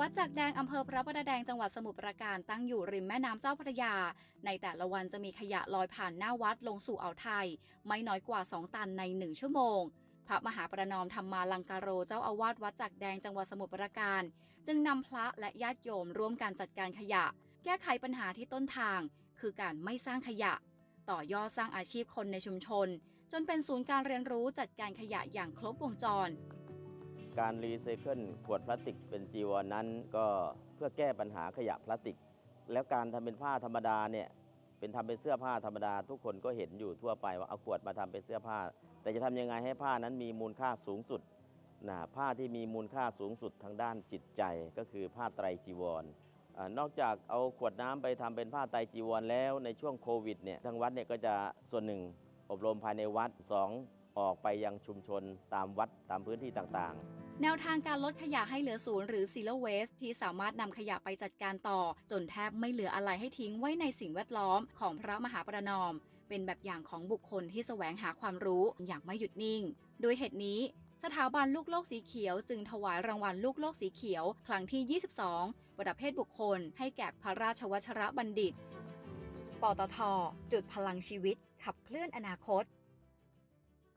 วัดจากแดงอำเภอพระประแดงจังหวัดสมุทรปราการตั้งอยู่ริมแม่น้ำเจ้าพระยา ในแต่ละวันจะมีขยะลอยผ่านหน้าวัดลงสู่อ่าวไทย ไม่น้อยกว่า 2 ตันใน 1 ชั่วโมง พระมหาประนอมธรรมาลังการโรเจ้าอาวาสวัดจากแดงจังหวัดสมุทรปราการ จึงนำพระและญาติโยมร่วมการจัดการขยะ แก้ไขปัญหาที่ต้นทาง คือการไม่สร้างขยะ ต่อยอดสร้างอาชีพคนในชุมชน จนเป็นศูนย์การเรียนรู้จัดการขยะอย่างครบวงจร การรีไซเคิลขวดพลาสติกเป็นจีวรนนั้น ก็เพื่อแก้ปัญหาขยะพลาสติก แล้วการทำเป็นผ้าธรรมดาเนี่ยเป็นทำเป็นเสื้อผ้าธรรมดา ทุกคนก็เห็นอยู่ทั่วไปว่าเอาขวดมาทำเป็นเสื้อผ้า แต่จะทำยังไงให้ผ้านั้นมีมูลค่าสูงสุดนะผ้าที่มีมูลค่าสูงสุดทางด้านจิตใจก็คือผ้าไตรจีวรอนอกจากเอาขวดน้ำไปทำเป็นผ้าไตรจีวรแล้วในช่วงโควิดเนี่ยทางวัดเนี่ยก็จะส่วนหนึ่งอบรมภายในวัดสอง ออกไปยังชุมชนตามวัดตามพื้นที่ต่างๆแนวทางการลดขยะให้เหลือศูนย์หรือ zero waste ที่สามารถนำขยะไปจัดการต่อ จนแทบไม่เหลืออะไรให้ทิ้งไว้ในสิ่งแวดล้อมของพระมหาประนอม เป็นแบบอย่างของบุคคลที่แสวงหาความรู้อย่างไม่หยุดนิ่ง โดยเหตุนี้ สถาบันลูกโลกสีเขียว จึงถวายรางวัลลูกโลกสีเขียว ครั้งที่ 22 ประเภทบุคคล ให้แก่พระราชวชระบัณฑิต ปตท จุดพลังชีวิต ขับเคลื่อนอนาคต